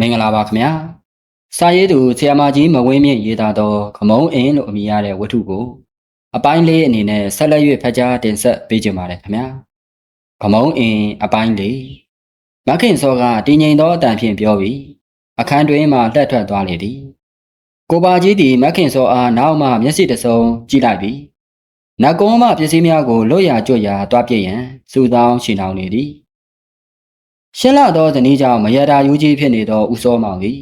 မင်္ဂလာပါခင်ဗျာစာရေးသူဆရာမကြီးမဝင်းမြင့်ရေးသားသောခမုံအင်းလို့အမည်ရတဲ့ဝတ္ထုကို အပိုင်းလေးအနေနဲ့ဆက်လက်၍ဖတ်ကြားတင်ဆက်ပေးကြပါရခင်ဗျာခမုံအင်းအပိုင်းလေးမခင်စောကတည်ငြိမ်သောအတန်ဖြင့်ပြောပြီးအခန်းတွင်မှလှက်ထွက်သွားလေသည်ကိုပါကြီးသည်မခင်စောအားနောက်မှမျက်စိတစုံကြည့်လိုက်ပြီးနတ်ကုန်းမှပစ္စည်းများကိုလွတ်ရာကျွတ်ရာတွားပြည့်ရန်စူဆောင်းရှင်းအောင်နေသည် ရှင်းလာသောဇနီးကြောင့်မရတာယူကြီးဖြစ်နေသောဦးစောမောင်သည်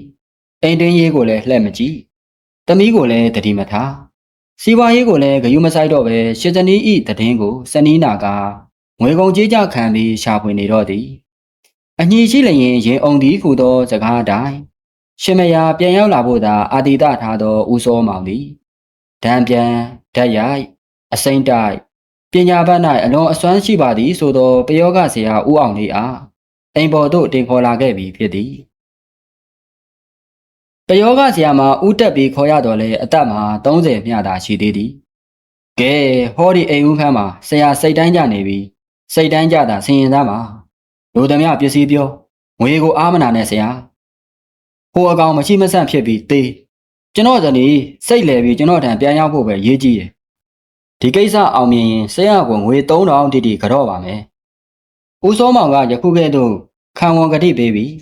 အိမ်တွင်းရေးကိုလည်းလှည့်မကြည့်။တမီးကိုလည်းတတိမထား။စီဝါရေးကိုလည်းဂယုမဆိုင်တော့ပဲရှစ်ဇနီးဤတည်င်းကိုစနီးနာကငွေကုန်ကြေးကြခံပြီးရှာဖွေနေတော့သည်။အညီရှိလျင်ရင်အောင်သည်ဟုသောစကားအတိုင်းရှင်မယာပြန်ရောက်လာဖို့သာအာတိတထားသောဦးစောမောင်သည်ဒံပြန်ဓာတ်ရိုက်အစိမ့်တိုက်ပညာဘတ်၌အလွန်အစွမ်းရှိပါသည်ဆိုသောပယောဂဆရာဦးအောင်လေးအား အိမ်ပေါ်သို့တင်ခေါ်လာခဲ့ပြီဖြစ်သည်ပယောဂဆရာမဥတက်ပြီးခေါ်ရတော့လဲအသက်မှာ30မြတာရှိသေးသည်ကဲဟောဒီအိမ်ဦးခန်းမှာဆရာစိတ်တိုင်းကြနေပြီစိတ်တိုင်းကြတာဆင်ရင်သားမှာလူသမျှပစ္စည်းပြောငွေကိုအားမနာနဲ့ဆရာဟိုအကောင်မရှိမဆန့်ဖြစ်ပြီးတေးကျွန်တော်ဇနီးစိတ်လဲပြီးကျွန်တော်ထံပြန်ရောက်ဖို့ပဲရေးကြည့်တယ်ဒီကိစ္စအောင်မြင်ရင်ဆရာကငွေ3000တိတိကြော့ပါမယ် ဦးစောမောင်ကယခုကဲ့သို့ခံဝန်ကတိပေးပြီး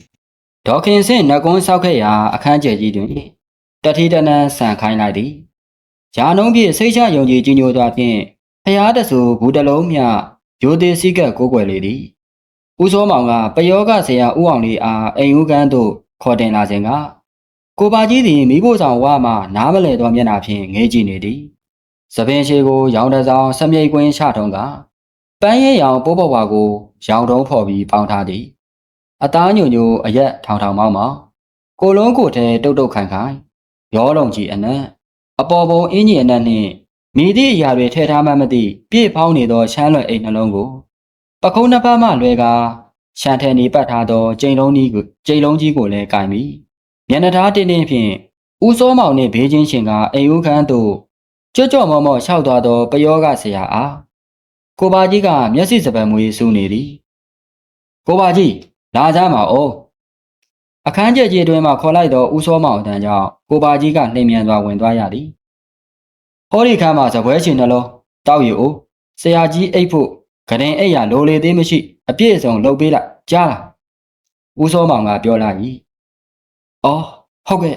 ဒေါခင်ဆင့်နတ်ကွန်းဆောက်ခဲ့ရာအခန်းကျယ်ကြီးတွင်တတိတနန်းဆန်ခိုင်းလိုက်သည်ဂျာနှုံးပြည့်စိတ်ချယုံကြည်ကြီးညိုသွားဖြင့်ဖျားတဆူဘူးတလုံးမြရိုသေစည်းကပ်ကိုးကွယ်လေသည်ဦးစောမောင်ကပယောဂဆရာဦးအောင်လေးအားအိမ်ဦးကန်းသို့ခေါ်တင်လာစဉ်ကကိုပါကြီးသည်မိဖို့ဆောင်ဝါမှနားမလဲသောမျက်နှာဖြင့်ငေးကြည့်နေသည်သပင်ရှိကို ရောင်တစောင်းစမြိတ်ကွင်းချထုံးက ပန်းရဲရောင်ပိုးပေါ်ဝါကိုရောင်တုံးဖော်ပြီးပေါင်းထားသည်အသားညိုညိုအရက်ထောင်ထောင်မောင်းမောင်းကိုလုံးကိုထဲတုတ်တုတ်ခိုင်ခိုင်ရောလုံးကြီးအနက်အပေါ်ပုံအင်းကြီးအနက်နှင့်မိသည့်အရာတွေထည့်ထားမှမသိပြည့်ဖောင်းနေသောရှမ်းလွယ်အိမ်နှလုံးကိုပခုံးနှစ်ဖက်မှလွဲကာရှမ်းထဲနေပတ်ထားသောကျိန်လုံးကြီးကိုကျိန်လုံးကြီးကိုလည်းကင်ပြီးမျက်နှာသားတင်းတင်းဖြင့်ဦးစောမောင်နှင့်ဘေးချင်းရှင်ကအိမ်ဦးခန်းသို့ကြွကြော့မော့မော့လျှောက်သွားသောပယောဂဆရာအား ကိုပါကြီးကမျက်စိစပံမွေစူးနေသည်ကိုပါကြီးလာကြမှာအိုးအခန်းကျက်ကြီးအတွင်းမှခေါ်လိုက်သောဦးစောမောင်တန်းကြောင့်ကိုပါကြီးကနှိမ်မြန်စွာဝင်သွားရသည်ဟောဒီခန်းမှာစပွဲချင်နှလုံးတောက်ရည်အိုးဆရာကြီးအိတ်ဖို့ဂရင်အိတ်ရလိုလေသေးမရှိ အပြည့်အစုံလုပ်ပေးလိုက်ကြားလားဦးစောမောင်ကပြောလိုက်၏အော်ဟုတ်ကဲ့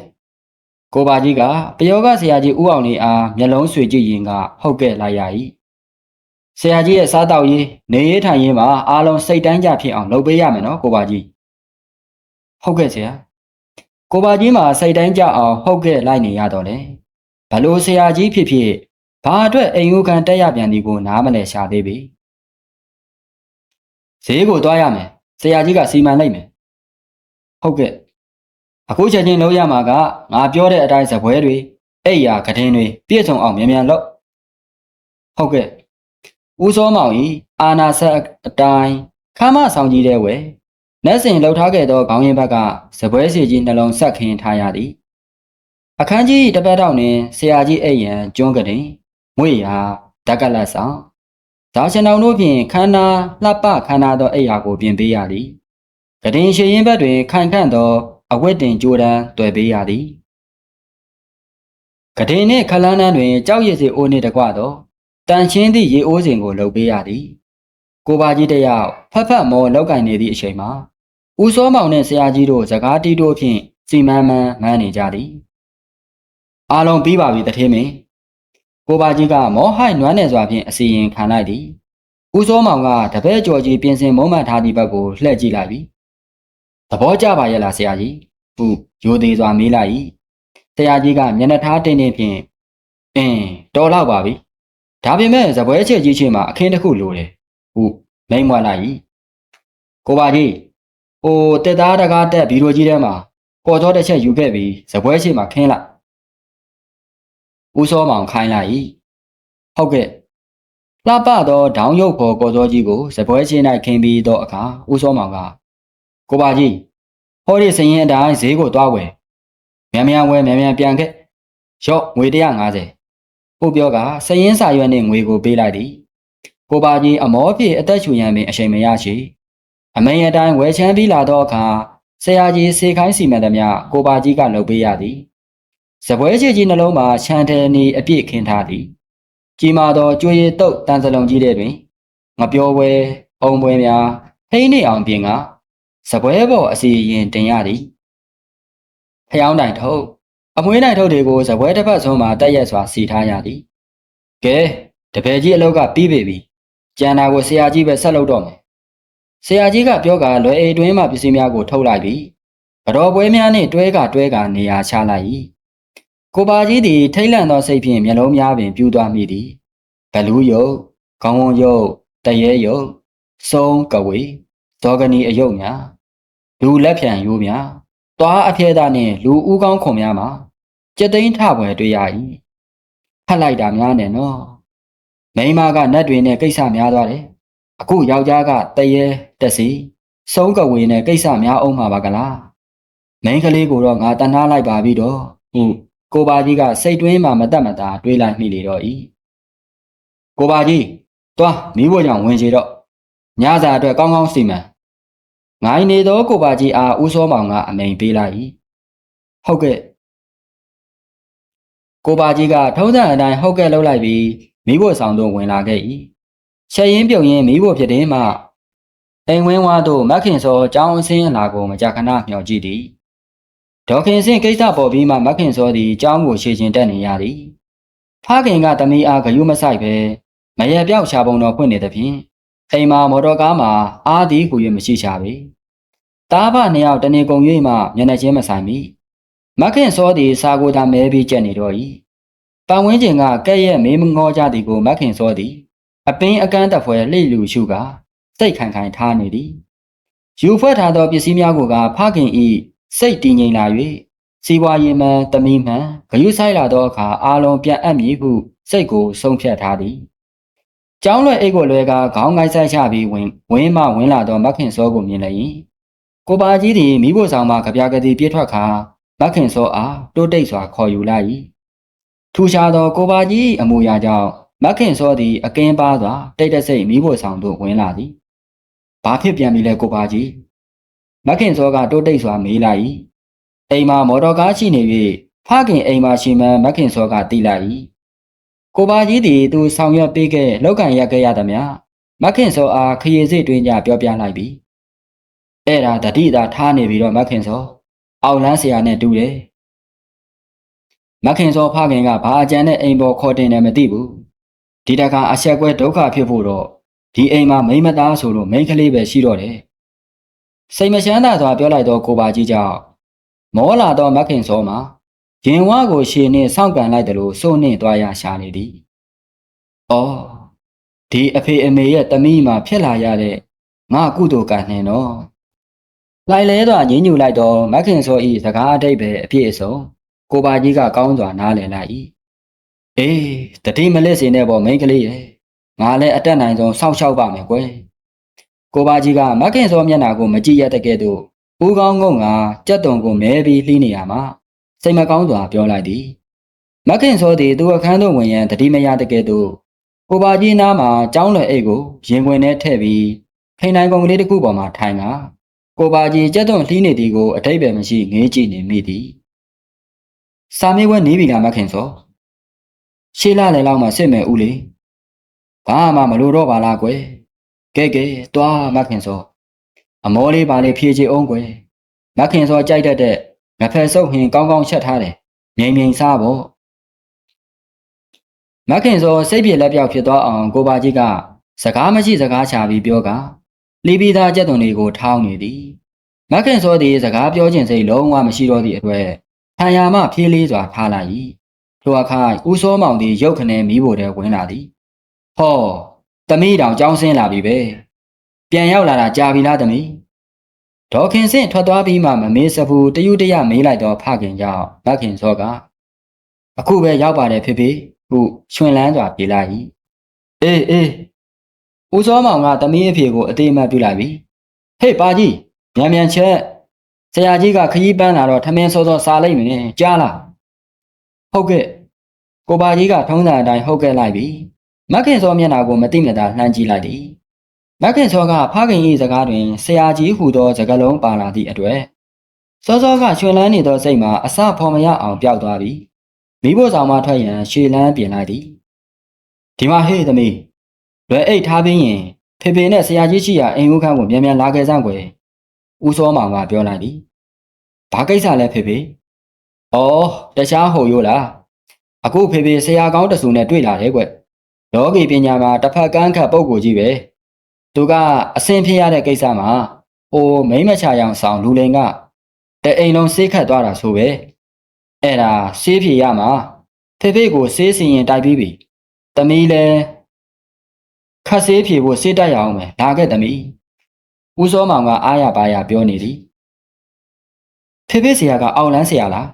ကိုပါကြီးကပယောဂဆရာကြီးဦးအောင်လေးအားမျက်လုံးဆွေကြည့်ရင်ကဟုတ်ကဲ့လိုက်ရ၏ ဆရာကြီးရဲ့စားတောက်ရေးနေရေးထိုင်ရေးမှာအားလုံးစိတ်တိုင်းကြဖြစ်အောင်လုပ်ပေးရမယ်နော်ကိုပါကြီးဟုတ်ကဲ့ဆရာကိုပါကြီးမှာစိတ်တိုင်းကြအောင်ဟုတ်ကဲ့လိုက်နေရတော့လေဘလို့ဆရာကြီးဖြစ်ဖြစ်ဘာအတွက်အိမ်ဦးခံတက်ရပြန်ဒီကိုနားမလဲရှာသေးပြီဈေးကိုသွားရမယ်ဆရာကြီးကစီမံလိုက်မယ်ဟုတ်ကဲ့အခုချက်ချင်းလုပ်ရမှာကငါပြောတဲ့အတိုင်းစပွဲတွေအိယာကတင်တွေပြည့်စုံအောင်မြန်မြန်လုပ်ဟုတ်ကဲ့ ဦးစောမောင်ဤအာနာဆက်အတိုင်းခမ်းမဆောင်ကြီးတဲ့ဝယ်လက်စင်လှုပ်ထားခဲ့သောခေါင်းရင်းဘက်ကစပွဲစီကြီးနှလုံးဆက်ခင်းထားရသည်အခန်းကြီးတစ်ပတ်တောက်နှင့်ဆရာကြီးအိပ်ရန်ကျွန်းကတင်မွေရာဓကလတ်ဆောင်ဇာရှင်တော်တို့ဖြင့်ခန္ဓာလှပခန္ဓာသောအိယာကိုပြင်ပေးရသည်ကတင်ရှိရင်ဘက်တွင်ခိုင်ခန့်သောအဝတ်တင်ကြိုးတန်းတွေ့ပေးရသည်ကတင်နှင့်ခလန်းတန်းတွင်ကြောက်ရည်စီအိုးနှင့်တကွသော တန်ချင်းသည့်ရေအိုးစဉ်ကိုလှုပ်ပေးရသည်ကိုပါကြီးတယောက်ဖက်ဖက်မောလောက်ကင်နေသည့်အချိန်မှာဦးစောမောင်နှင့်ဆရာကြီးတို့စကားတီးတို့ဖြင့်စီမံမှန်းမှန်းနေကြသည်အားလုံးပြီးပါပြီတထေးမင်းကိုပါကြီးကမောဟိုက်နွမ်းနေစွာဖြင့်အစီရင်ခံလိုက်သည်ဦးစောမောင်ကတပည့်ကျော်ကြီးပြင်ဆင်မုံမှန်ထားသည့်ဘက်ကိုလှည့်ကြည့်လိုက်ပြီးသဘောကျပါရဲ့လားဆရာကြီးဟုရိုသေးစွာမေးလိုက်၏ဆရာကြီးကမျက်နှာထားတင်းတင်းဖြင့်အင်းတော်တော့ပါပြီ ဒါပေမဲ့ဇပွဲချက်ကြီးချင်းမှာအခင်းတစ်ခုလိုတယ်ဟုမိန်မွက်လိုက်၏ကိုပါကြီးဟိုတက်သားတကားတက်ဘီရိုကြီးထဲမှာပေါ်တော်တစ်ချက်ယူခဲ့ပြီးဇပွဲချင်းမှာခင်းလိုက်ဦးစောမောင်ခိုင်းလိုက်၏ဟုတ်ကဲ့လှပသောဒေါင်းရုပ်ခေါ်ကော်စောကြီးကိုဇပွဲချင်း၌ခင်းပြီးသောအခါဦးစောမောင်ကကိုပါကြီးဟောဒီစရင်အတိုင်းဈေးကိုတွားဝယ်မြန်မြန်ဝယ်မြန်မြန်ပြန်ခဲ့ရော့ငွေ150 ဟုတ်ပြောကစရင်စာရွက်နှင့်ငွေကိုပေးလိုက်သည်ကိုပါကြီးအမောပြေအသက်ရှူရန်ပင်အချိန်မရရှိအမိန်အတိုင်းဝယ်ချမ်းပြီးလာသောအခါဆရာကြီးစေခိုင်းစီမံသမျှကိုပါကြီးကလုပ်ပေးရသည်စပွဲချေကြီးနှလုံးမှာခြံထဲနေအပြည့်ခင်းထားသည်ကြီးမာသောကြွေရည်တုတ်တန်စလုံးကြီးတဲ့တွင်ငပြောပွဲအုံပွဲများဟိန်းနေအောင်ပြင်ကစပွဲပေါ်အစီရင်တင်ရသည်ဖျောင်းတိုင်ထုတ် အမွေးတိုင်ထုတ်တွေကိုစပွဲတစ်ဖက်ဆုံးမှာတက်ရက်စွာစီထားရသည်ကဲတပည့်ကြီးအလောက်ကပြီးပြီပြီကျန်တာကိုဆရာကြီးပဲဆက်လုပ်တော့မယ်ဆရာကြီးကပြောကလွယ်အိမ်တွင်းမှပစ္စည်းများကိုထုတ်လိုက်ပြီးဘတော်ပွဲများနှင့်တွဲကတွဲကနေရာချလိုက်၏ကိုပါကြီးသည်ထိတ်လန့်သောစိတ်ဖြင့်မျက်လုံးများပင်ပြူးသွားမိသည်ဘလူးယုတ်ခေါင်းဝန်းယုတ်တရဲယုတ်စုံကဝေဇောကနီအယုတ်များလူလက်ဖြံရိုးများ တွားအဖျဲသားနှင့်လူဦးကောင်းခုံများမှာကြက်သိန်းထပွဲတွေ့ရ၏ဖတ်လိုက်တာများနဲ့နော်မိန်းမကနတ်တွေနဲ့ကိစ္စများသွားတယ်အခုယောက်ျားကတရဲတက်စီစုံကဝေနဲ့ကိစ္စများအောင်မှာပါကလားမိန်းကလေးကိုတော့ငါတနာလိုက်ပါပြီတော့ဟုတ်ကိုပါကြီးကစိတ်တွင်းမှာမတက်မတာတွေးလိုက်မိလေတော့ဤကိုပါကြီးတွားမိဖို့ကြောင့်ဝင်စီတော့ညစာအတွက်ကောင်းကောင်းစီမံ ငိုင်းနေသောကိုပါကြီးအားဦးစောမောင်ကအမိန်ပေးလိုက်၏ဟုတ်ကဲ့ကိုပါကြီးကထုံးစံအတိုင်းဟုတ်ကဲ့လှုပ်လိုက်ပြီးမိဖို့ဆောင်သို့ဝင်လာခဲ့၏ချက်ရင်ပြုံရင်မိဖို့ဖြစ်တဲ့မှအိမ်ဝင်းဝါတို့မခင်စောကြောင်းအစင်းအလာကိုမကြခဏမျှော်ကြည့်သည်ဒေါခင်စင်ကိစ္စပေါ်ပြီးမှမခင်စောသည်ကြောင်းကိုရှေချင်တက်နေရသည်ဖခင်ကတမီအားဂယုမဆိုင်ပဲမရပြောက်ချပုံတော်ဖွင့်နေသဖြင့် အိမ်မှာမော်တော်ကားမှာအားသည်ဟူ၍မရှိချပေတားဖနှစ်ယောက်တနေကုန်၍မှမျက်နှာချင်းမဆိုင်မိမခင်စောသည်စာကိုသာမဲပြီးကြက်နေတော့၏ပန်ဝင်းကျင်ကကဲ့ရဲ့မေးမငေါကြသည်ကိုမခင်စောသည် အပင်အကန်းတဖွဲလှိလူရှုကစိတ်ခိုင်ခိုင်ထားနေသည်ယူဖွဲ့ထားသောပစ္စည်းများကိုကဖခင်ဤစိတ်တည်ငြိမ်လာ၍စီဝါရင်မှန်တမီမှန်ဂယုဆိုင်လာသောအခါအာလုံးပြန်အပ်မည်ဟုစိတ်ကိုဆုံးဖြတ်ထားသည် ကျောင်းလွယ်အိတ်ကိုလွယ်ကခေါင်းငိုက်ဆိုင်ချပြီးဝင်ဝင်းမှဝင်လာသောမခင်စောကိုမြင်လိုက်ကိုပါကြီးသည်မိဖို့ဆောင်မှကြပြာကတိပြေးထွက်ခါမခင်စောအားတိုးတိတ်စွာခေါ်ယူလိုက်၏ထူရှားသောကိုပါကြီးအမူအရာကြောင့်မခင်စောသည်အကင်းပါစွာတိတ်တဆိတ်မိဖို့ဆောင်သို့ဝင်လာသည်။ဘာဖြစ်ပြန်ပြီလဲကိုပါကြီး။မခင်စောကတိုးတိတ်စွာမေးလိုက်၏။အိမ်မှာမော်တော်ကားရှိနေ၍ဖခင်အိမ်မှာရှိမှန်းမခင်စောကသိလိုက်၏။ ကိုပါကြီးသည်သူဆောင်ရွက်ပေးခဲ့လောက်ကန်ရက်ခဲ့ရသည်များမခင်စောအားခရီးစိတ်တွင်ကြပြောပြလိုက်ပြီ။အဲ့ဒါတတိသာထားနေပြီတော့မခင်စောအောင်လန်းဆရာနဲ့တူတယ်။မခင်စောဖခင်ကဘာအကြံနဲ့အိမ်ပေါ်ခေါ်တင်တယ်မသိဘူးဒီတခါအဆက်ကွဲဒုက္ခဖြစ်ဖို့တော့ဒီအိမ်မှာမိမသားဆိုလို့မိန်းကလေးပဲရှိတော့တယ်စိတ်မချမ်းသာစွာပြောလိုက်တော့ကိုပါကြီးကြောင့်မောလာတော့မခင်စောမှာ ရင်ဝါကိုရှည်နှင့်စောင့်ကန်လိုက်တယ်လို့စိုးနှင့်သွားရရှာနေသည်။အော်ဒီအဖေအမေရဲ့တမိမှာဖြစ်လာရတဲ့ငါကုသိုလ်ကံနှင်တော့လိုက်လဲစွာညှဉ်းညူလိုက်တော့မခင်စောဤစကားအတိတ်ပဲအပြည့်အစုံကိုပါကြီးကကောင်းစွာနားလည်လိုက်၏အေးတတိမလက်စင်နဲ့ပေါ့မိန်းကလေးရဲ့ငါလည်းအတက်နိုင်ဆုံးစောင့်ရှောက်ပါမယ်ကွယ်ကိုပါကြီးကမခင်စောမျက်နှာကိုမကြည့်ရတဲ့ကဲ့သို့ဦးကောင်းငုံကကြက်တုံကိုမဲပြီးလှီးနေရမှာ စိတ်မကောင်းစွာပြောလိုက်သည်မခင်စောသည်သူအခန်းသို့ဝင်ရန်တတိမရတဲ့ကဲ့သို့ကိုပါကြီးနားမှာကြောင်းလွယ်အိတ်ကိုရင်ခွင်ထဲထည့်ပြီးဖိန်နိုင်ကုန်ကလေးတစ်ခုပေါ်မှာထိုင်ကကိုပါကြီးကြက်တုံလှီးနေသည်ကိုအထိပ္ပယ်မရှိငေးကြည့်နေမိသည်စာမေးပွဲနေပြီလားမခင်စောရှေးလာလေလောက်မှစစ်မယ်ဦးလေဘာမှမလိုတော့ပါလားကွယ်ကဲကဲတွားမခင်စောအမောလေးပါလေဖြည့်ချေအောင်ကွယ်မခင်စောကြိုက်တတ်တဲ့ ငဖက်ဆုပ်ဟင်ကောင်းကောင်းချက်ထားတယ်မြိန်မြိန်စားဖို့မခင်စောစိတ်ပြေလက်ပြောက်ဖြစ်သွားအောင်ကိုပါကြီးကစကားမရှိစကားချပြီးပြောကလီပီသားကြက်သွန်တွေကိုထောင်းနေသည်မခင်စောသည်စကားပြောခြင်းစိတ်လုံးဝမရှိတော့သည့်အတွက်ခံရမှဖြေးလေးစွာထားလိုက်၏ထိုအခါဦးစောမောင်သည်ရုတ်ခနဲမီးဖို့တဲဝင်လာသည်ဟောသမီးတောင်ကြောင်းဆင်းလာပြီပဲပြန်ရောက်လာတာကြာပြီလားသမီး ဒေါခင်စင့်ထွက်သွားပြီးမှမမေးစဘူးတယူတရမေးလိုက်တော့ဖခင်ကြောင့်မခင်စောကအခုပဲရောက်ပါတယ်ဖေဖေဟုရှင်လန်းစွာပြေးလိုက်၏အေးအေးဦးစောမောင်ကသမီးအဖေကိုအသေးအမှတ်ပြုလိုက်ပြီဟေ့ပါကြီးမြန်မြန်ချက်ဆရာကြီးကခရီးပန်းလာတော့ထမင်းစောစောစားလိုက်မယ်ကြားလားဟုတ်ကဲ့ကိုပါကြီးကထုံးစံအတိုင်းဟုတ်ကဲ့လိုက်ပြီမခင်စောမျက်နှာကိုမတိမတာလှမ်းကြည့်လိုက်သည် မခင်စောကဖခင်၏စကားတွင်ဆရာကြီးဟူသောစကားလုံးပါလာသည့်အတွက်စောစောကရွှင်လန်းနေသောစိတ်မှာအစဖော်မရအောင်ပျောက်သွားပြီမိဖို့ဆောင်မှထွက်ရန်ရှေလန်းပြင်လိုက်သည်ဒီမှာဟေ့သမီးလွယ်အိတ်ထားပြီးရင်ဖေဖေနဲ့ဆရာကြီးရှိရာအိမ်ဦးခန်းကိုမြန်မြန်လာခဲ့စမ်းကွယ်ဦးစောမောင်ကပြောလိုက်သည်ဘာကိစ္စလဲဖေဖေဩတခြားဟုတ်ရိုးလားအခုဖေဖေဆရာကောင်းတဆူနဲ့တွေ့လာတယ်ကွလောကီပညာမှာတစ်ဖက်ကန်းခတ်ပုံကိုကြီးပဲ သူကအစင်ဖြစ်ရတဲ့ကိစ္စမှာဟိုမိမ့်မချရောင်ဆောင်လူလိန်ကတအိမ်လုံးဆေးခတ်သွားတာဆိုပဲအဲ့ဒါဆေးဖြေရမှာဖေဖေကိုဆေးစီရင်တိုက်ပြီးပြီတမီးလဲခတ်ဆေးဖြေဖို့ဆေးတိုက်ရအောင်မယ်လာခဲ့တမီးဦးစောမောင်ကအားရပါရပြောနေသည်ဖေဖေဆရာကအောက်လန်းဆရာလား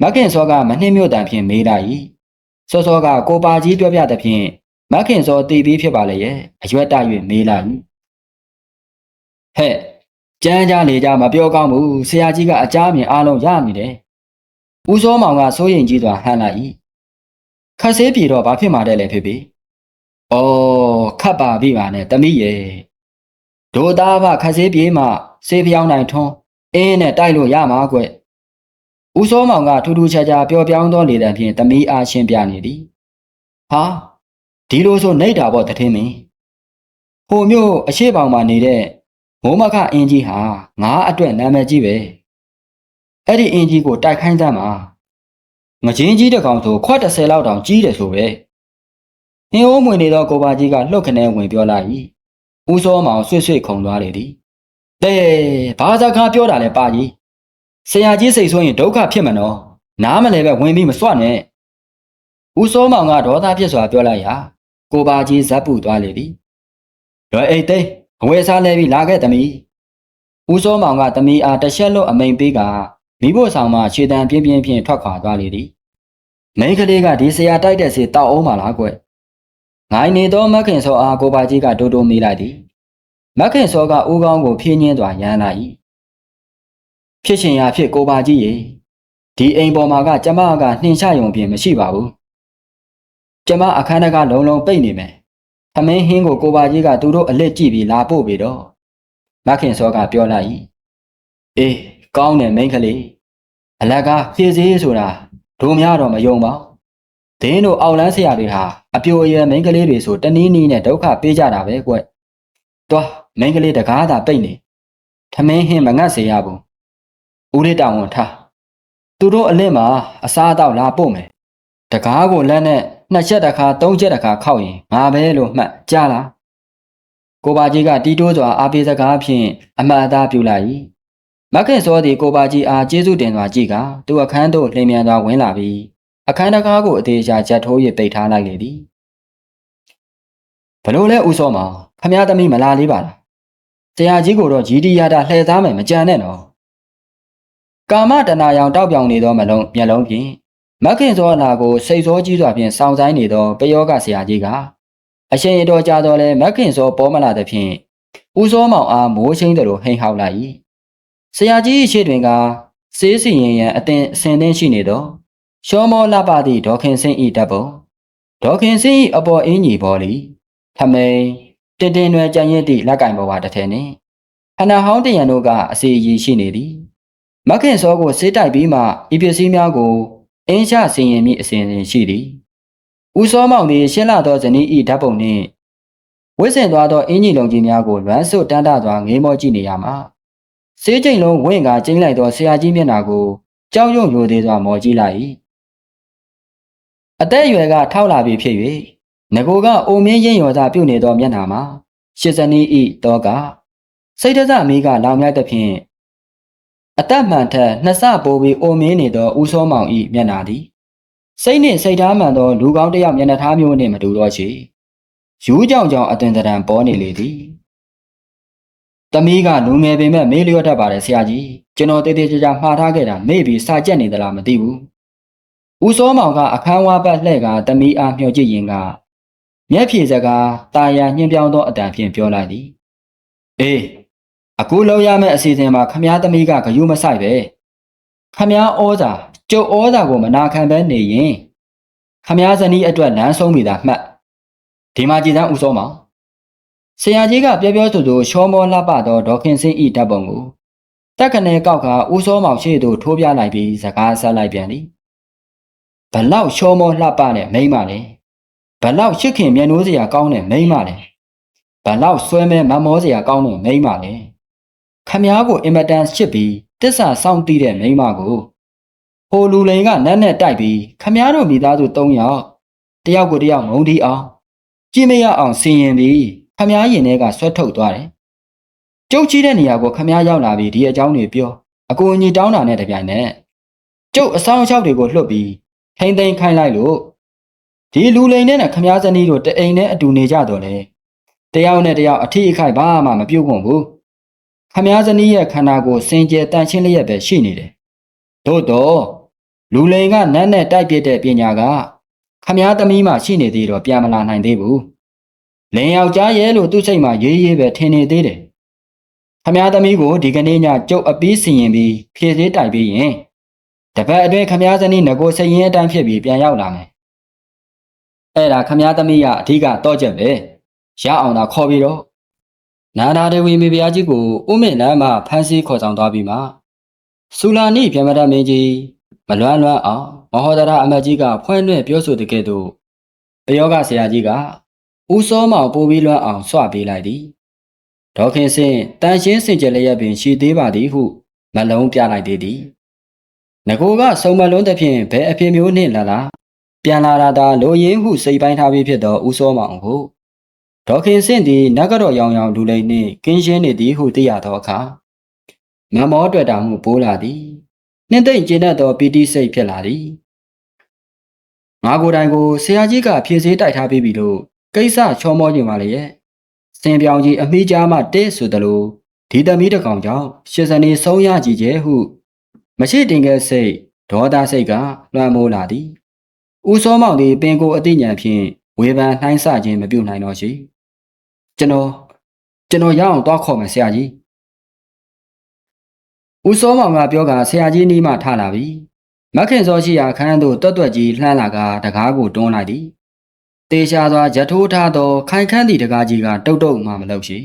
မက်ခင်စောကမနှင်းမြို့တန်ဖြင့်မေးလိုက်၏စောစောကကိုပါကြီးပြောပြသဖြင့် မက်ခင်စောတည်ပြီးဖြစ်ပါလေရဲ့အရွက်တ၍မေးလိုက်၏ဟဲ့ကြမ်းကြလေကြမပြောကောင်းဘူးဆရာကြီးကအကြမ်းမြင်အားလုံးရနေတယ်ဦးစောမောင်ကစိုးရင်ကြီးစွာဟန်လိုက်၏ခက်ဆေးပြေတော့ဘာဖြစ်မှာတဲ့လဲဖေဖေဩခတ်ပါပြီပါနဲ့တမိရဲ့ဒိုသားဘခက်ဆေးပြေမှဆေးပြောင်းနိုင်ထွန်းအင်းနဲ့တိုက်လို့ရမှာကွဦးစောမောင်ကထူးထူးခြားခြားပျော်ပြောင်းသောလေတံဖြင့်တမီးအားရှင်းပြနေသည်ဟာ ဒီလိုဆိုနေတာပေါ့တထင်းမင်းဟိုမျိုးအရှိပောင်မှာနေတဲ့မိုးမခအင်ကြီးဟာငါအတွက်နာမည်ကြီးပဲအဲ့ဒီအင်ကြီးကိုတိုက်ခိုင်းသမ်းမှာငချင်းကြီးတစ်ကောင်ဆိုခွက်30လောက်တောင်ကြီးတယ်ဆိုပဲဟင်းအိုးမွေနေသောကိုပါကြီးကလှုပ်ခနဲဝင်ပြောလိုက်၏ဦးစောမောင်ဆွေ့ဆွေ့ခုန်သွားလေသည်တဲ့ဘာသာခါပြောတာလဲပါကြီးဆရာကြီးစိတ်ဆိုးရင်ဒုက္ခဖြစ်မှာနော်နားမလဲပဲဝင်ပြီးမစွနဲ့ဦးစောမောင်ကဒေါသဖြစ်စွာပြောလိုက်ရာ ကိုပါကြီးဇက်ပူသွားလေသည်လွယ်အိတ်သိမ်းအဝယ်စားလဲပြီးလာခဲ့သမီးဦးစောမောင်ကသမီးအားတစ်ချက်လို့အမိန်ပေးကမိဖို့ဆောင်မှခြေတံပြင်းပြင်းဖြင့်ထွက်ခွာသွားလေသည်မိန်းကလေးကဒီဆရာတိုက်တဲ့စီတောက်အောင်ပါလားကွငိုင်းနေသောမက်ခင်စောအားကိုပါကြီးကတိုးတိုးမေးလိုက်သည်မက်ခင်စောကဦးကောင်းကိုဖြင်းညင်းစွာရမ်းလာ၏ဖြစ်ရှင်ရာဖြစ်ကိုပါကြီးရေဒီအိမ်ပေါ်မှာကကျမကနှင်ချယုံပြင်မရှိပါဘူး ကျမအခန်းတကားလုံးလုံးပိတ်နေမယ်သမင်းဟင်းကိုကိုပါကြီးကသူတို့အလက်ကြည့်ပြီးလာပို့ပြီတော့မခင်စောကပြောလိုက်၏အေးကောင်းတယ်မိန်းကလေးအလကားဖြည့်စည်းဆိုတာဒုံများတော့မယုံပါဒင်းတို့အောက်လန်းဆရာတွေဟာအပြိုအယံမိန်းကလေးတွေဆိုတနည်းနည်းနဲ့ဒုက္ခပေးကြတာပဲကွတွားမိန်းကလေးတကားသာပိတ်နေသမင်းဟင်းမငတ်စေရဘူးဦးလေးတောင်ဝန်ထားသူတို့အလစ်မှာအစားအသောက်လာပို့မယ်တကားကိုလက်နဲ့ နှစ်ချက်တစ်ခါသုံးချက်တစ်ခါခောက်ရင်ငါပဲလို့မှတ်ကြားလားကိုပါကြီးကတီးတိုးစွာအားပေးစကားဖြင့်အမှတ်အသားပြုလိုက်၏မခင်စောသည်ကိုပါကြီးအားကျေးဇူးတင်စွာကြည့်ကသူအခန်းသို့လှည့်မြန်စွာဝင်လာပြီးအခန်းတကားကိုအသေးချာချက်ထိုး၍ပိတ်ထားလိုက်လေသည်ဘလို့လဲဦးစောမောင်ခမည်းသမီးမလာလေးပါလားတရားကြီးကိုတော့ဂျီဒီယာတာလှည့်သားမယ်မကြံနဲ့နော်ကာမတဏရောင်တောက်ပြောင်နေသောမလုံးမျက်လုံးဖြင့် မခင်စောနာကိုစိတ်စောကြီးစွာဖြင့်စောင့်ဆိုင်နေသောပယောဂဆရာကြီးကအရှင်ရတော်ကြာတော်လဲမခင်စောပေါ်မလာသဖြင့်ဦးစောမောင်အားမိုးချင်းတို့ဟိန်ဟောက်လိုက်၏ဆရာကြီးရှိတွင်ကစေးစီရင်ရန်အတင်အစင်သင်းရှိနေသောရှောမောလှပသည့်ဒေါခင်စင်းဤတပ်ပုံဒေါခင်စင်းဤအပေါ်အင်းကြီးပေါ်လီထမိန်တင်တင်ရွယ်ကြံရစ်သည့်လက်ကင်ပေါ်ပါတစ်ထဲနှင့်ခဏဟောင်းတရံတို့ကအစီအီရှိနေသည်မခင်စောကိုစေးတိုက်ပြီးမှဤပစ္စည်းများကို အင်းချစင်ရင်မိအစဉ်စဉ်ရှိသည်ဦးစောမောင်သည်ရှင်းလာသောဇနီးဤဓာတ်ပုံနှင့်ဝစ်စင်သွားသောအင်းကြီးလုံးကြီးများကိုလွမ်းဆွတန်းတသွားငေးမောကြည့်နေရမှာစေးချိန်လုံးဝင့်ကကျင်းလိုက်သောဆရာကြီးမျက်နှာကိုကြောက်ရွံ့ရိုသေးစွာမော်ကြည့်လိုက်၏အသက်အရွယ်ကထောက်လာပြီဖြစ်၍ငကိုကအိုမင်းရင်ရော်သာပြုတ်နေသောမျက်နှာမှာရှစ်ဇနီးဤတော့ကစိတ်တသမီးကလောင်မြိုက်သဖြင့် အသက်မှန်ထက်နှစ်ဆပိုပြီးအိုမင်းနေသောဦးစောမောင်ဤမျက်နှာသည်စိတ်နှင့်စိတ်ထားမှန်သောလူကောင်းတစ်ယောက်မျက်နှာထားမျိုးနှင့်မတူတော့ချေယူးကြောင်ကြောင်အသွင်တရံပေါ်နေလေသည်တမီးကလူငယ်ပင်မဲ့မေးလျော့တတ်ပါတယ်ဆရာကြီးကျွန်တော်တေးသေးချာချာမှားထားခဲ့တာမေ့ပြီးစာကြက်နေသလားမသိဘူးဦးစောမောင်ကအခန်းဝါပတ်လှဲ့ကတမီးအားမျှော်ကြည့်ရင်ကမျက်ဖြေစကားတာယာညှင်းပြောင်းသောအတန်ဖြင့်ပြောလိုက်သည်အေး အခုလောက်ရမယ့်အစီအစဉ်မှာခမားသမီးကဂယုမဆိုင်ပဲခမားဩဇာကျုပ်ဩဇာကိုမနာခံဘဲနေရင်ခမားဇနီးအတွက်လမ်းဆုံးမိတာမှတ်ဒီမှာကြည်စမ်းဦးစောမောင်ဆရာကြီးကပြောပြောဆိုဆိုရှောမောလှပသောဒေါခင်စင်းဤတပ်ပုံကိုတက်ကနေကောက်ကဦးစောမောင်ရှေ့သို့ထိုးပြလိုက်ပြီးစကားဆက်လိုက်ပြန်သည်ဘလောက်ရှောမောလှပနဲ့မိမ့်ပါလေဘလောက်ရှစ်ခင်မျက်နှိုးစရာကောင်းတဲ့မိမ့်ပါလေဘလောက်ဆွဲမဲမမောစရာကောင်းတဲ့မိမ့်ပါလေ ခမားကိုအင်မတန်ရှစ်ပြီးတစ္ဆာစောင့်တည်တဲ့မိမ့်မကိုဟိုလူလိန်ကနတ်နဲ့တိုက်ပြီးခမားတို့မိသားစု၃ယောက်တယောက်ကိုတယောက်မုံတီအောင်ကြည့်မရအောင်ဆင်ရင်ပြီးခမားရင်ထဲကဆွတ်ထုတ်သွားတယ်ကျုပ်ကြီးတဲ့နေရာကိုခမားရောက်လာပြီးဒီအကြောင်းတွေပြောအကူအညီတောင်းတာနဲ့တပြိုင်နက်ကျုပ်အဆောင်အချောက်တွေကိုလှုပ်ပြီးထိမ့်သိမ်းခိုင်းလိုက်လို့ဒီလူလိန်နဲ့ခမားဇနီးတို့တအိမ်နဲ့အတူနေကြတော့လေတယောက်နဲ့တယောက်အထီးအခိုက်ဘာမှမပြုတ်ကုန်ဘူး ခမားဇနီးရဲ့ခန္ဓာကိုယ်စင်ကြယ်တန်ရှင်းလျက်ပဲရှိနေတယ်သို့တော့လူလိန်ကနတ်နဲ့တိုက်ပြစ်တဲ့ပညာကခမားသမီးမှရှိနေသေးတော့ပြန်မလာနိုင်သေးဘူးလင်ယောက်ျားရဲ့လို့သူ့စိတ်မှာရေးရေးပဲထင်နေသေးတယ်ခမားသမီးကိုဒီကနေ့ညကျုပ်အပီးစီရင်ပြီးဖြည့်သေးတိုက်ပြီးရင်တပတ်အတွင်းခမားဇနီးငကိုစရင်အတိုင်းဖြစ်ပြီးပြန်ရောက်လာမယ်အဲ့ဒါခမားသမီးကအထီးကတော့ချက်ပဲရအောင်သာခေါ်ပြီးတော့ နာနာဒေဝီမိဖုရားကြီးကိုဥမေနန်းမှဖမ်းဆီးခေါ်ဆောင်သွားပြီးမှဆူလာနိပြမရမင်းကြီးမလွမ်းလွမ်းအောင်မဟောဒရာအမတ်ကြီးကဖွင့်လွှင့်ပြောဆိုတဲ့ကဲ့သို့ပယောဂဆရာကြီးကဦးစောမောင်ပိုးပြီးလွမ်းအောင်ဆွပေးလိုက်သည်ဒေါခင်စင်တန်ရှင်းစင်ကြယ်လျက်ပင်ရှိသေးပါသည်ဟုမလုံးပြလိုက်သေးသည်ငကိုကစုံမလွန်းသဖြင့်ဘယ်အဖြစ်မျိုးနှင့်လာလာပြန်လာတာသာလိုရင်းဟုစိတ်ပိုင်းထားပြီးဖြစ်သောဦးစောမောင်ကို ဒေါခင်စင်သည်နဂရောင်ရောင်ရောင်လူလိမ့်နှင့်ကင်းရှင်းနေသည်ဟုသိရသောအခါမမောတွေ့တာမှုပိုးလာသည်နှင်းသိမ့်ကျဉ်တတ်သောပီတိစိတ်ဖြစ်လာသည်ငါကိုယ်တိုင်ကိုဆရာကြီးကဖြည့်ဆည်းတိုက်ထားပြီးပြီလို့ကိစ္စချောမောကျင်ပါလေရဲ့စင်ပြောင်ကြီးအမိကြားမှတဲဆိုသလိုဒီသမီးတစ်ကောင်ကြောင့်ရှစ်စနေဆုံးရကြည်ကျဲဟုမရှိတင်ခဲ့စိတ်ဒေါသစိတ်ကလွှမ်းမိုးလာသည်ဦးစောမောင်သည်ပင်ကိုအသိဉာဏ်ဖြင့်ဝေဖန်နှိုင်းဆခြင်းမပြုနိုင်တော့ရှိ ကျွန်တော်ကျွန်တော်ရအောင်သွားခေါ်မယ်ဆရာကြီးဦးစောမောင်ကပြောကဆရာကြီးနီးမှထလာပြီမခင်စောရှိရာခန်းသို့တွတ်တွတ်ကြီးလှမ်းလာကတကားကိုတွန်းလိုက်သည်တေရှာစွာရထိုးထားသောခိုင်ခန့်သည့်တကားကြီးကတုတ်တုတ်မှမလုပ်ရှိ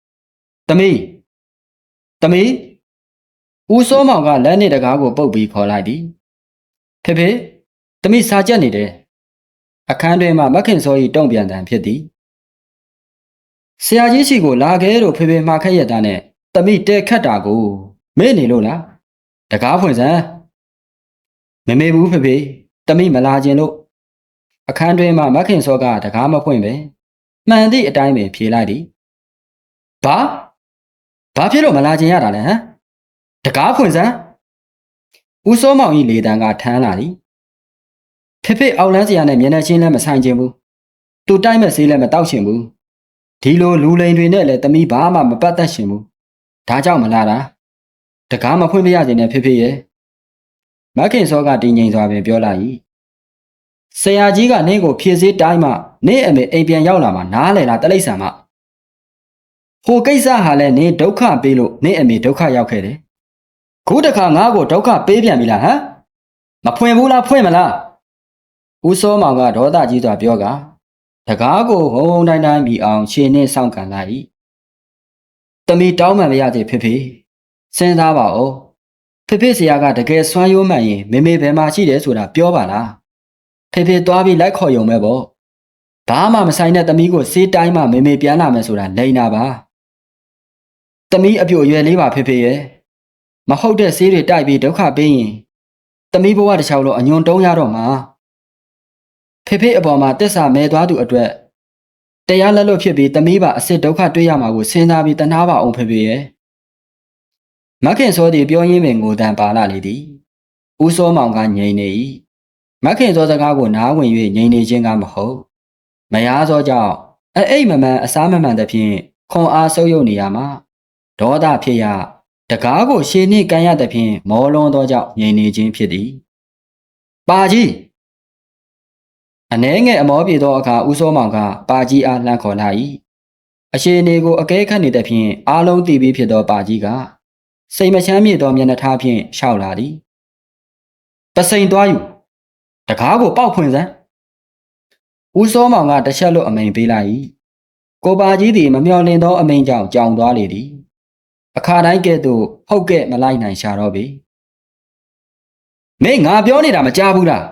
။တမီးတမီးဦးစောမောင်ကလက်နဲ့တကားကိုပုတ်ပြီးခေါ်လိုက်သည်။ဖေဖေတမီးစာကြက်နေတယ်။အခန်းတွင်မှမခင်စော၏တုံ့ပြန်တံဖြစ်သည်။ ဆရာကြီးစီကိုလာခဲ့လို့ဖေဖေမှာခက်ရတာနဲ့တမီးတဲခတ်တာကိုမေ့နေလို့လား။တကားဖွင့်စမ်းမမေဘူးဖေဖေတမီးမလာခြင်းလို့အခန်းတွင်မှမခင်စောကတကားမဖွင့်ပဲမှန်သည့်အတိုင်းပဲဖြေလိုက်သည်ဘာဘာဖြစ်လို့မလာခြင်းရတာလဲဟမ်တကားဖွင့်စမ်းဦးစောမောင်၏လေတံကထမ်းလာသည်ဖေဖေအောက်လန်းစရာနဲ့မျက်နှာချင်းလည်းမဆိုင်ခြင်းဘူးသူတိုက်မဲ့ဆေးလည်းမတောက်ရှင်ဘူး ဒီလိုလူလိန်တွေနဲ့လည်းတမိဘာမှမပတ်သက်ရှင်ဘူးဒါကြောင့်မလာတာတကားမဖွင့်ပြရခြင်းနဲ့ဖေဖေရဲ့မခင်စောကတင်းငိမ်စွာပင်ပြောလာ၏ဆရာကြီးကနင်းကိုဖြည့်စည်းတိုင်းမှနင်းအမေအိမ်ပြန်ရောက်လာမှနားလည်လားတလိမ့်ဆန်မဟိုကိစ္စဟာလဲနင်းဒုက္ခပေးလို့နင်းအမေဒုက္ခရောက်ခဲ့တယ်ခုတခါငါ့ကိုဒုက္ခပေးပြန်ပြီလားဟမ်မဖွင့်ဘူးလားဖွင့်မလားဦးစောမောင်ကဒေါသကြီးစွာပြောက တကားကိုဝုံဝုံတိုင်းတိုင်းပြီးအောင်ရှင်နဲ့စောင့်ကန်လာ၏တမီတောင်းမှန်မရသေးဖေဖေစဉ်းစားပါဦးဖေဖေဆရာကတကယ်ဆွမ်းရိုးမှန်ရင်မေမေဘယ်မှာရှိတယ်ဆိုတာပြောပါလားဖေဖေသွားပြီးလိုက်ခေါ်ယုံမဲ့ပေါ့ဘာမှမဆိုင်တဲ့သမီးကိုစေးတိုင်းမှမေမေပြန်လာမယ်ဆိုတာလိန်တာပါသမီးအပြိုအရွယ်လေးပါဖေဖေရဲ့မဟုတ်တဲ့ဆေးတွေတိုက်ပြီးဒုက္ခပေးရင်သမီးဘဝတစ်ချောင်းလုံးအညွန်တုံးရတော့မှာ ဖေဖေအပေါ်မှာတစ္ဆာမဲသွားသူအတွက်တရားလက်လွတ်ဖြစ်ပြီးသမီးပါအစ်စ်ဒုက္ခတွေ့ရမှာကိုစဉ်းစားပြီးတနာပါအောင်ဖေဖေရဲ့မခင်စောသည်ပြောရင်းပင်ငိုတန်ပါလာလေသည်ဦးစောမောင်ကငြိမ်နေ၏မခင်စောစကားကိုနားဝင်၍ငြိမ်နေခြင်းကမဟုတ်မယားစောကြောင့်အအိတ်မမှန်အစားမမှန်သဖြင့်ခွန်အားဆုပ်ယုပ်နေရမှာဒေါသဖြစ်ရတကားကိုရှည်နှင့်ကန်ရသဖြင့်မောလွန်သောကြောင့်ငြိမ်နေခြင်းဖြစ်သည်ပါကြီး အနှဲငယ်အမောပြေသောအခါဦးစောမောင်ကပါကြီးအားလှမ်းခေါ်လာ၏အရှိနေကိုအကဲခတ်နေသဖြင့်အားလုံးသိပြီးဖြစ်သောပါကြီးကစိတ်မချမ်းမြေသောမျက်နှာထားဖြင့်ရှောက်လာသည်ပစိန်သွားယူတကားကိုပေါက်ဖွင့်စမ်းဦးစောမောင်ကတစ်ချက်လွတ်အမိန်ပေးလိုက်၏ကိုပါကြီးသည်မမျှော်လင့်သောအမိန်ကြောင့်ကြောင်သွားလေသည်အခါတိုင်းကဲ့သို့ဟုတ်ကဲ့မလိုက်နိုင်ရှာတော့ပြီမင်းငါပြောနေတာမကြားဘူးလား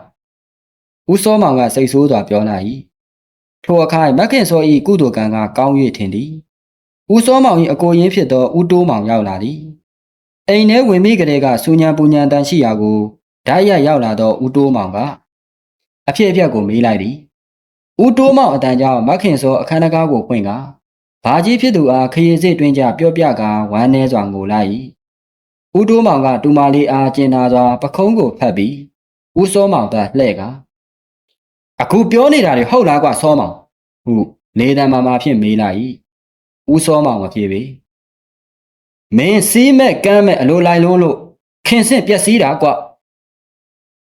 ဦးစောမောင်ကစိတ်ဆိုးစွာပြောလိုက်၏ထိုအခါမက်ခင်စော၏ကုသိုလ်ကံကကောင်း၍ထင်သည်ဦးစောမောင်၏အကိုရင်းဖြစ်သောဦးတိုးမောင်ရောက်လာသည်အိမ်ထဲဝင်မိကလေးကစူညံပူညံတန်ရှိရာကိုဓာတ်ရိုက်ရောက်လာသောဦးတိုးမောင်ကအဖြစ်အပျက်ကိုမေးလိုက်သည်ဦးတိုးမောင်အတန်ကြောင့်မက်ခင်စောအခန်းတကားကိုဖွင့်ကားဘာကြီးဖြစ်သူအားခရီးစစ်တွင်ကြပြောပြကာဝမ်းနေစွာငိုလိုက်၏ဦးတိုးမောင်ကတူမလေးအားကျင်နာစွာပခုံးကိုဖတ်ပြီးဦးစောမောင်ကလှဲ့ကာ အခုပြောနေတာတွေဟုတ်လားကွာစောမောင်ဟုနေတံမာမာဖြင့်မေးလိုက်၏ဦးစောမောင်မဖြေပေမင်းစီးမဲ့ကမ်းမဲ့အလိုလိုက်လုံးလို့ခင်စင့်ပျက်စီးတာကွာ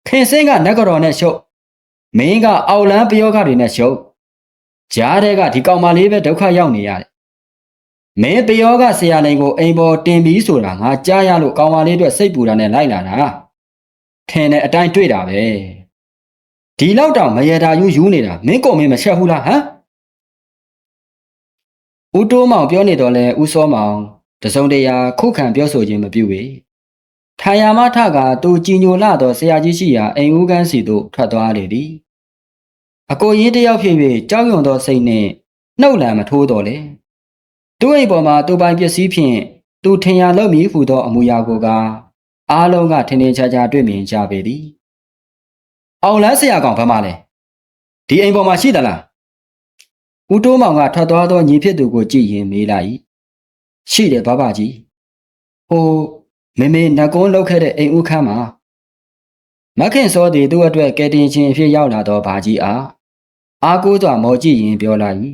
ခင်စင့်ကနက်ကြော်နဲ့ရှုပ်မင်းကအောက်လန်းပယောဂတွေနဲ့ရှုပ်ကြားတဲ့ကဒီကောင်မလေးပဲဒုက္ခရောက်နေရတယ်မင်းပယောဂဆရာလိန်ကိုအိမ်ပေါ်တင်ပြီးဆိုတာငါကြားရလို့ကောင်မလေးအတွက်စိတ်ပူတာနဲ့လိုက်လာတာထင်တဲ့အတိုင်းတွေ့တာပဲ ဒီလောက်တောင်မရတာယူယူနေတာမင်းကုန်မင်းမချက်ဘူးလားဟမ်ဦးတိုးမောင်ပြောနေတော့လဲဦးစောမောင်တစုံတရာခုခံပြောဆိုခြင်းမပြုပေထိုင်ယာမထကသူကြည်ညိုလာသောဆရာကြီးရှိရာအိမ်ဦးကန်းစီသို့ထွက်သွားလေသည်အကိုရင်တယောက်ဖြစ်၍ကြောက်ရွံ့သောစိတ်နှင့်နှုတ်လံမထိုးတော်လေသူ့အိမ်ပေါ်မှာသူပိုင်ပစ္စည်းဖြင့်သူထင်ရလောက်မည်ဟုသောအမူအရာကိုကအားလုံးကထင်ထင်ရှားရှားတွေ့မြင်ကြပေသည် အောင်လန်းဆရာကောင်ဘာမှလဲဒီအိမ်ပေါ်မှာရှိသလားဦးတိုးမောင်ကထွက်သွားသောညီဖြစ်သူကိုကြည့်ရင်မေးလိုက်၏ရှိတယ်ဘဘကြီးဟိုမေမေနကွန်းလောက်ခဲ့တဲ့အိမ်ဦးခန်းမှာမခင်စောသည်သူ့အတွက်ကဲတင်ချင်းအဖြစ်ရောက်လာသောဘာကြီးအားအားကိုးစွာမော်ကြည့်ရင်ပြောလိုက်၏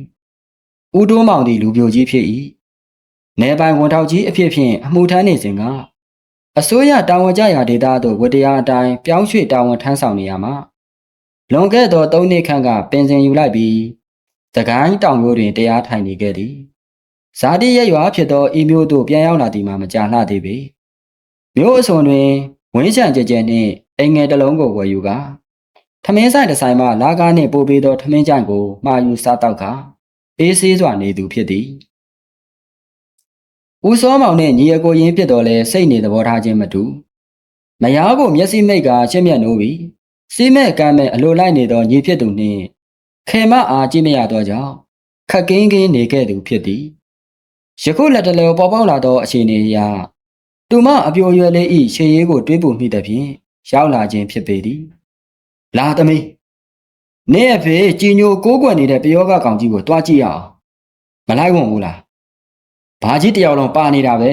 ဦးတိုးမောင်သည်လူပြိုကြီးဖြစ်၏နေပိုင်ဝန်ထောက်ကြီးအဖြစ်ဖြင့်အမှုထမ်းနေစဉ်က အစိုးရတာဝန်ကျရာဒေသသို့ဝတရားအတိုင်းပြောင်းရွှေ့တာဝန်ထမ်းဆောင်နေရမှာလွန်ခဲ့သော၃နှစ်ခန့်ကပင်စင်ယူလိုက်ပြီးသကိုင်းတောင်မျိုးတွင်တရားထိုင်နေခဲ့သည်ဇာတိရရွာဖြစ်သောဤမျိုးသို့ပြန်ရောက်လာသည်မှာမကြာလှသေးပေမျိုးအစွန်တွင်ဝင်းချံကြဲကြဲနှင့်အိမ်ငယ်တစ်လုံးကိုဝယ်ယူကာထမင်းဆိုင်တစ်ဆိုင်မှလာကားနှင့်ပို့ပေးသောထမင်းကြိုင်ကိုမှာယူစားတော့ကာအေးဆေးစွာနေသူဖြစ်သည် ဦးစောမောင်နှင့်ညီအကိုရင်းဖြစ်တော်လဲစိတ်နေသဘောထားခြင်းမတူမယားကိုမျက်စိမိတ်ကရှင်းမြတ်နိုးပြီးစီးမဲ့ကမ်းမဲ့အလိုလိုက်နေသောညီဖြစ်သူနှင့်ခေမအားကြည့်မရသောကြောင့်ခက်ကင်းကင်းနေခဲ့သူဖြစ်သည်ယခုလက်တလဲပေါ်ပေါက်လာသောအခြေအနေအရသူမအပြိုရွယ်လေးဤရှေးရေးကိုတွေးပူမိသည်ဖြင့်ရောက်လာခြင်းဖြစ်ပေသည်လာသမီးနေအဖေကြည်ညိုကိုးကွယ်နေတဲ့ပယောဂကောင်ကြီးကိုတွားကြည့်ရအောင်မလိုက်ဝုံဘူးလား ဘာကြီးတယောက်လုံးပါနေတာပဲ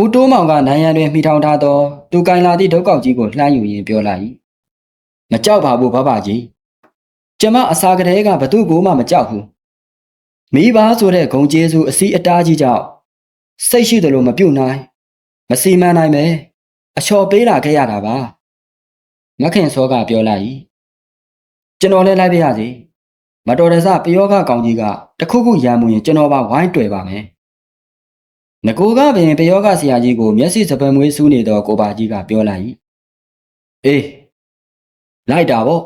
ဦးတိုးမောင်ကနိုင်ရန်တွင်မိထောင်ထားသောသူကင်လာသည့်ဒုက္ကောက်ကြီးကိုလှမ်းယူရင်းပြောလိုက်မကြောက်ပါဘူးဘဘကြီးကျမအစာကလေးကဘသူ့ကိုမှမကြောက်ဘူးမိဘဆိုတဲ့ဂုံကျေးဇူးအစီအတားကြီးကြောင့်စိတ်ရှိတယ်လို့မပြုတ်နိုင် မစီမံနိုင်ပဲအချော်ပေးလာခဲ့ရတာပါမခင်စောကပြောလိုက်ကျွန်တော်လည်းလိုက်ပြရစီ မတော်တဆပယောဂကောင်ကြီးကတခုခုရံမှုရင်ကျွန်တော်ပါဝိုင်းတွေ့ပါမယ်ငကိုကပင်ပယောဂဆရာကြီးကိုမျက်စိစပယ်မွေးစူးနေတော့ကိုပါကြီးကပြောလိုက်အေးလိုက်တာပေါ့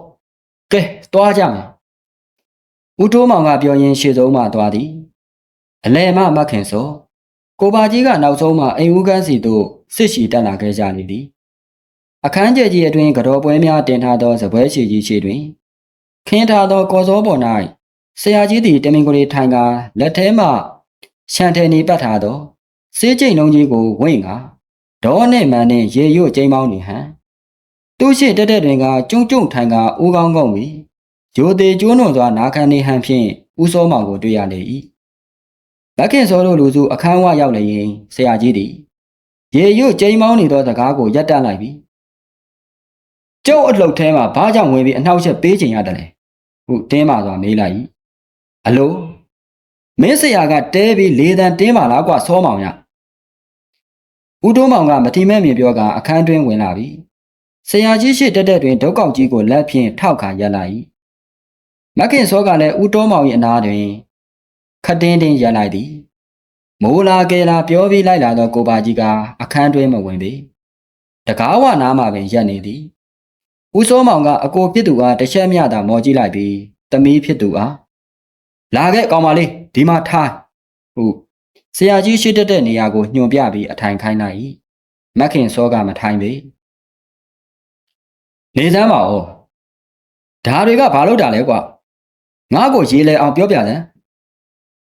ကဲသွားကြမယ်ဦးတိုးမောင်ကပြောရင်းရှေ့ဆုံးမှသွားသည်အလဲမမခင်စောကိုပါကြီးကနောက်ဆုံးမှအိမ်ဦးကန်းစီသို့စစ်ရှိတက်လာခဲ့ကြနေသည်အခန်းကျယ်ကြီးအတွင်ကြော်ပွဲများတင်ထားသောစပွဲရှိကြီးရှိတွင် ခင်းထားသောကော်စောပေါ်၌ဆရာကြီးသည်တမင်ကိုယ်ထိုင်ကာလက်ထဲမှရှန်တယ်နေပတ်ထားသောစေးကျိန်လုံးကြီးကိုဝင့်ကာဒေါ်နဲ့မန်နှင့်ရေရွတ်ကျိမ်းမောင်းနေဟန်သူ့ရှိတက်တက်တွင်ကကျုံကျုံထိုင်ကာအိုးကောင်းကောင်းပြီးဂျိုသေးကျိုးနွန်စွာနာခံနေဟန်ဖြင့်ဦးစောမောင်ကိုတွေ့ရလေ၏လက်ခင်စောတို့လူစုအခန်းဝရောက်လေရင်ဆရာကြီးသည်ရေရွတ်ကျိမ်းမောင်းနေသောစကားကိုရပ်တန့်လိုက်ပြီး ကျုပ်အလှုပ်ထဲမှာဘာကြောင့်ဝင်ပြီးအနှောက်အယှက်ပေးချင်ရတယ်လဲဟုတင်းပါစွာမေးလိုက်၏အလိုမင်းဆရာကတဲပြီးလေတံတင်းပါလားကွာစောမောင်ရဦးတိုးမောင်ကမတိမဲ့မြင်ပြောကအခန်းတွင်းဝင်လာပြီဆရာကြီးရှိတက်တက်တွင်ဒုက္ကောက်ကြီးကိုလက်ဖြင့်ထောက်ခါရက်လိုက်၏မခင်စောကလည်းဦးတိုးမောင်၏အနားတွင်ခတင်းတင်းရက်လိုက်သည်မိုးလာကဲလာပြောပြီးလိုက်လာသောကိုပါကြီးကအခန်းတွင်းမဝင်ပေတကားဝနားမှာပင်ရက်နေသည် ဦးစောမောင်ကအကိုဖြစ်သူအားတစ်ချက်မျှသာမော်ကြည့်လိုက်ပြီးတမီးဖြစ်သူအားလာခဲ့ကောင်မလေးဒီမှာထားဟုဆရာကြီးရှိတက်တဲ့နေရာကိုညွှန်ပြပြီးအထိုင်ခိုင်းလိုက်၏မက်ခင်စောကမထိုင်ပေနေစမ်းပါဦးဒါတွေကဘာလို့တာလဲကွာငါ့ကိုရေးလဲအောင်ပြောပြစမ်း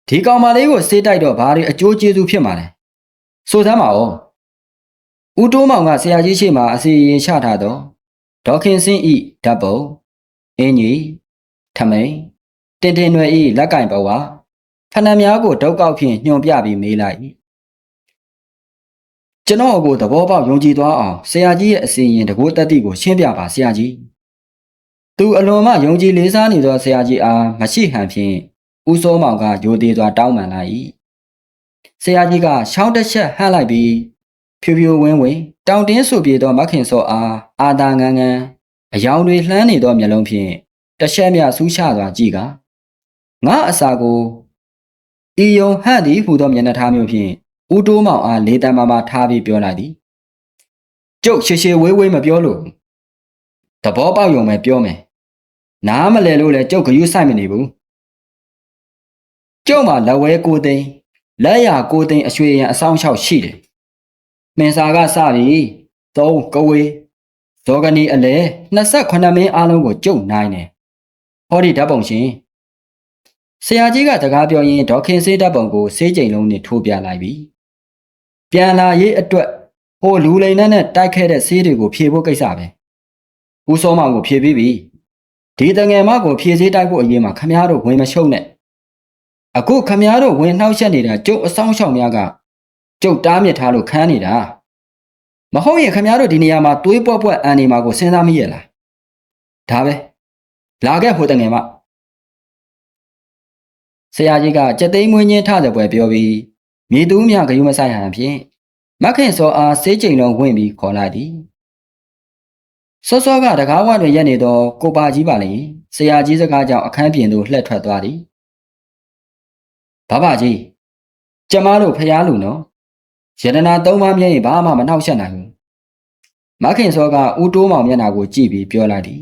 ဒီကောင်မလေးကိုစေးတိုက်တော့ဘာတွေအကျိုးကျေးဇူးဖြစ်မှာလဲဆိုစမ်းပါဦးဦးတိုးမောင်ကဆရာကြီးရှိမှအစီရင်ချထားတော့ ဒေါခင်စင်းဤဓာတ်ပုံအင်းကြီးထမိန်တင်တင်ရွယ်ဤလက်ကင်ဘဝဖဏံများကိုဒုတ်ကောက်ဖြင့်ညွှန်ပြပြီးမေးလိုက်၏ကျွန်တော်ကိုသဘောပေါက်ယုံကြည်သွားအောင်ဆရာကြီးရဲ့အစီရင်တကိုးတက်တိကိုရှင်းပြပါဆရာကြီးသူအလွန်မှယုံကြည်လေးစားနေသောဆရာကြီးအားမရှိဟန်ဖြင့်ဦးစောမောင်ကယိုသေးစွာတောင်းပန်လိုက်၏ဆရာကြီးကရှောင်းတစ်ချက်ဟန့်လိုက်ပြီး ဖြူဖြူဝင်းဝင်းတောင်တင်းဆူပြေသောမခင်စောအားအာသာငန်းငန်းအယောင်တွေလှမ်းနေသောမျက်လုံးဖြင့်တစ်ချက်မြဆူးချစွာကြည့်ကငါအစာကိုဤယုံဟန့်သည်ဟူသောမျက်နှာထားမျိုးဖြင့်ဦးတိုးမောင်အားလေးတန်းမမထားပြီးပြောလိုက်သည်ကျုပ်ရှေရှေဝေးဝေးမပြောလို့သဘောပေါက်ယုံပဲပြောမယ်နားမလဲလို့လဲကျုပ်ဂယုဆိုင်မနေဘူးကျုပ်မှာလက်ဝဲကိုသိန်းလက်ရကိုသိန်းအရွှေရန်အဆောင်လျှောက်ရှိတယ် မင်းစာကစပြီသုံးကဝေးဇောဂနီအလဲ28မင်းအားလုံးကိုကျုပ်နိုင်တယ်ဟောဒီဓာတ်ပုံရှင်ဆရာကြီးကတကားပြောရင်ဒေါခင်စေးဓာတ်ပုံကိုစေးကြိမ်လုံးနဲ့ထိုးပြလိုက်ပြီပြန်လာရေးအတွက်ဟိုလူလိန်နဲ့တိုက်ခဲ့တဲ့ဆေးတွေကိုဖြေဖို့ကိစ္စပဲဦးစောမောင်ကိုဖြေပြီးပြီဒီတငယ်မကိုဖြေစေးတိုက်ဖို့အရေးမှာခမားတို့ဝင်မရှုံနဲ့အခုခမားတို့ဝင်နှောက်ရက်နေတာကျုပ်အဆောင်ရှောင်များက ကျုပ်တားမြစ်ထားလို့ခန်းနေတာမဟုတ်ရင်ခမားတို့ဒီနေရာမှာတွေးပွက်ပွက်အန်နေမှာကိုစဉ်းစားမိရဲ့လားဒါပဲလာခဲ့ဟိုတငယ်မဆရာကြီးကကြက်သိမ်းမွေးညင်းထတဲ့ပွဲပြောပြီးမြေသူမြဂယုမဆိုင်ဟန်ဖြင့်မခင်စောအားစေးကြိမ်လုံးဝင်ပြီးခေါ်လိုက်သည်စောစောကတကားဝတွင်ရက်နေသောကိုပါကြီးပါလေဆရာကြီးစကားကြောင့်အခန်းပြင်သို့လှည့်ထွက်သွားသည်ဘဘကြီးကျမတို့ဖျားလူနော် ယတနာသုံးပါးမြဲရင်ဘာမှမနှောက်ယှက်နိုင်ဘူးမခင်စောကဦးတိုးမောင်မျက်နှာကိုကြည့်ပြီးပြောလိုက်သည်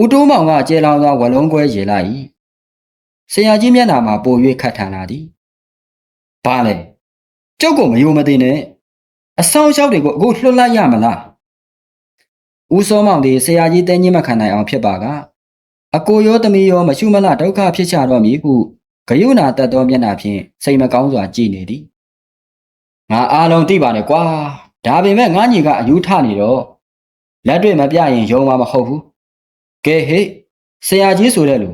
ဦးတိုးမောင်ကကျေလောင်သောဝလုံးခွဲရေလိုက်၏ဆရာကြီးမျက်နှာမှာပို၍ခတ်ထန်လာသည်ဘာလဲကျုပ်ကိုမယုံမသိနဲ့အဆောင်လျှောက်တွေကိုအခုလွှတ်လိုက်ရမလားဦးစောမောင်ဒီဆရာကြီးတင်းကြီးမခံနိုင်အောင်ဖြစ်ပါကအကိုရောသမီးရောမရှုမလဒုက္ခဖြစ်ချတော့မည်ဟုဂယုဏတတ်သောမျက်နှာဖြင့်စိတ်မကောင်းစွာကြည်နေသည် ငါအားလုံးသိပါတယ်ကွာဒါပေမဲ့ငါညီကအယူထနေတော့လက်တွေ့မပြရင်ယုံမှာမဟုတ်ဘူးကဲဟေ့ဆရာကြီးဆိုတဲ့လူ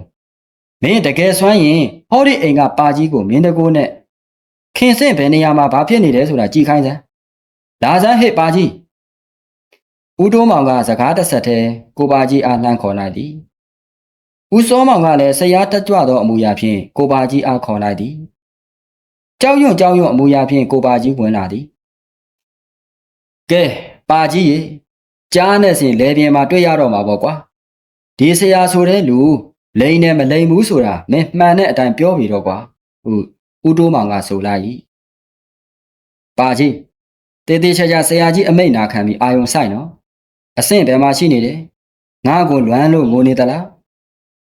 မင်းတကယ်ဆွမ်းရင်ဟောဒီအိမ်ကပါကြီးကိုမင်းတကိုးနဲ့ခင်စင့်ဘယ်နေရာမှာဘာဖြစ်နေလဲဆိုတာကြည်ခိုင်းစမ်းလာစမ်းဟေ့ပါကြီးဦးတိုးမောင်ကစကားတစ်ဆက်တည်းကိုပါကြီးအားလှမ်းခေါ်လိုက်သည်ဦးစောမောင်ကလည်းဆရာတက်ကြွသောအမူအရာဖြင့်ကိုပါကြီးအားခေါ်လိုက်သည် ကြောက်ရွံ့ကြောက်ရွံ့အမူအရာဖြင့်ကိုပါကြီးဝင်လာသည်ကဲပါကြီးရေကြားနဲ့စဉ်လဲပြင်းမှာတွေ့ရတော့မှာပေါ့ကွာဒီဆရာဆိုတဲ့လူလိန်နဲ့မလိန်ဘူးဆိုတာမင်းမှန်တဲ့အတိုင်းပြောပြီတော့ကွာဟုတ်ဦးတိုးမောင်ကဆိုလိုက်၏ပါကြီးတေးသေးချာချာဆရာကြီးအမိတ်နာခံပြီးအာယုံဆိုင်နော်အဆင့်ဘယ်မှာရှိနေတယ်ငါ့ကိုလွမ်းလို့ငိုနေသလား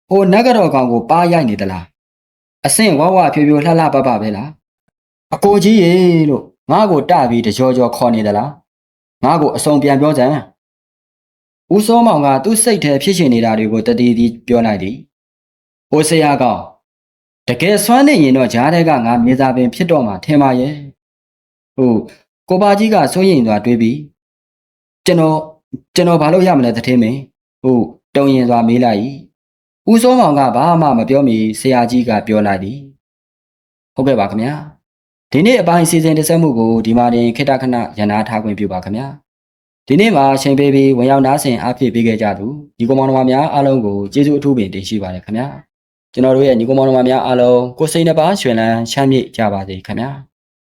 ဟိုနဂတော်ကောင်ကိုပါရိုက်နေသလားအဆင့်ဝဝဖြူဖြူလှလှပပပဲလား အကိုကြီးရေလို့ငါ့ကိုတပြီးတကြောကြောခေါ်နေသလားငါ့ကိုအစုံပြန်ပြောစမ်းဦးစောမောင်ကသူ့စိတ်ထဲဖြစ်ရှင်နေတာတွေကိုတတိတိပြောလိုက်သည်ဟိုဆရာကောင်တကယ်ဆွမ်းနေရင်တော့ဂျားတဲ့ကငါမြေသားပင်ဖြစ်တော့မှာထင်ပါရဲ့ဟုတ်ကိုပါကြီးကစိုးရင်သွားတွေးပြီးကျွန်တော်ကျွန်တော်ဘာလို့ရမလဲတထင်းမင်းဟုတ်တုံရင်သွားမေးလိုက်ဦးစောမောင်ကဘာမှမပြောမီဆရာကြီးကပြောလိုက်သည်ဟုတ်ကဲ့ပါခင်ဗျာ ဒီနေ့အပိုင်းစီစဉ်တင်ဆက်မှုကိုဒီမှာတင်ခေတ္တခဏရန်နာထားခွင့်ပြုပါခင်ဗျာဒီနေ့မှာချိန်ပေးပြီးဝင်ရောက်နားဆင်အားဖြည့်ပေးခဲ့ကြသူဒီကောင်မောင်တော်များအားလုံးကိုကျေးဇူးအထူးပင်တင်ရှိပါတယ်ခင်ဗျာကျွန်တော်တို့ရဲ့ညီကောင်မောင်တော်များအားလုံးကိုစိတ်နှပါရွှင်လန်းချမ်းမြေ့ကြပါစေခင်ဗျာ